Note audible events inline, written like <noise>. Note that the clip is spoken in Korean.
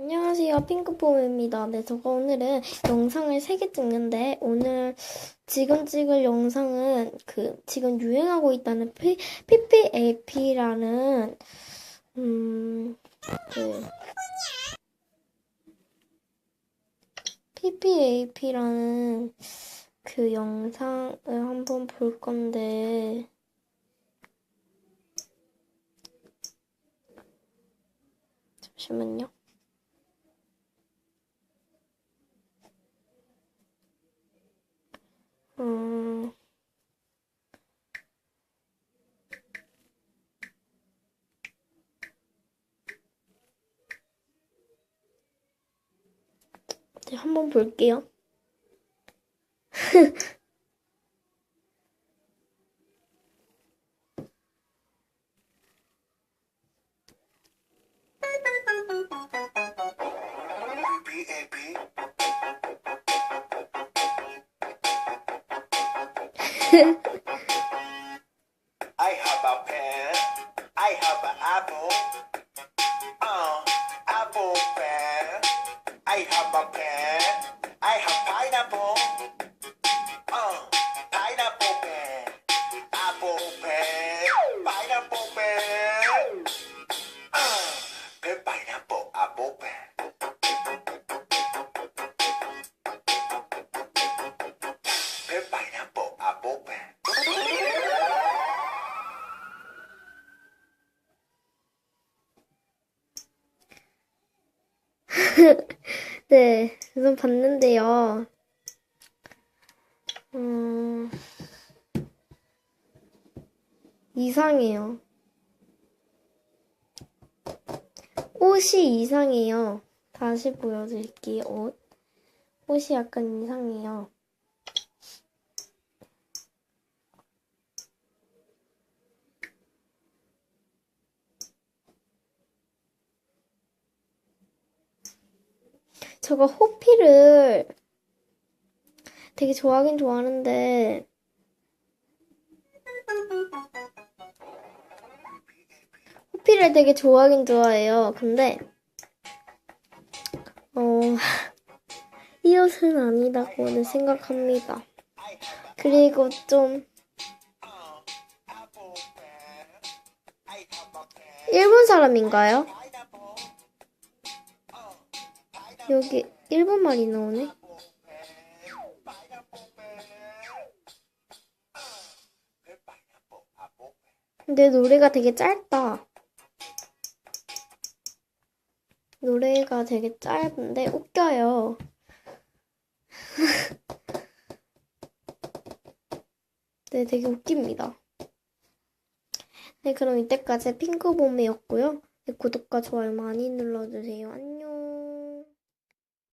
안녕하세요. 핑크폼입니다. 네, 제가 오늘은 영상을 3개 찍는데, 오늘 지금 찍을 영상은 그, 지금 유행하고 있다는 P, PPAP라는, 음, 그, PPAP라는 그 영상을 한번 볼 건데, 잠시만요. 음, 네, 한번 볼게요. I have a pen. I have an apple. Uh. ทำบำแพง <laughs> 네, 우선 봤는데요. 음, 이상해요. 옷이 이상해요. 다시 보여드릴게요, 옷. 옷이 약간 이상해요. 저가 호피를 되게 좋아하긴 좋아하는데 호피를 되게 좋아하긴 좋아해요. 근데 어, <laughs> 이 옷은 아니다고는 생각합니다. 그리고 좀 일본 사람인가요? 여기 일본 말이 나오네. 근데 노래가 되게 짧다. 노래가 되게 짧은데 웃겨요. <laughs> 네, 되게 웃깁니다. 네, 그럼 이때까지 핑크봄이었고요. 네, 구독과 좋아요 많이 눌러주세요. 안녕.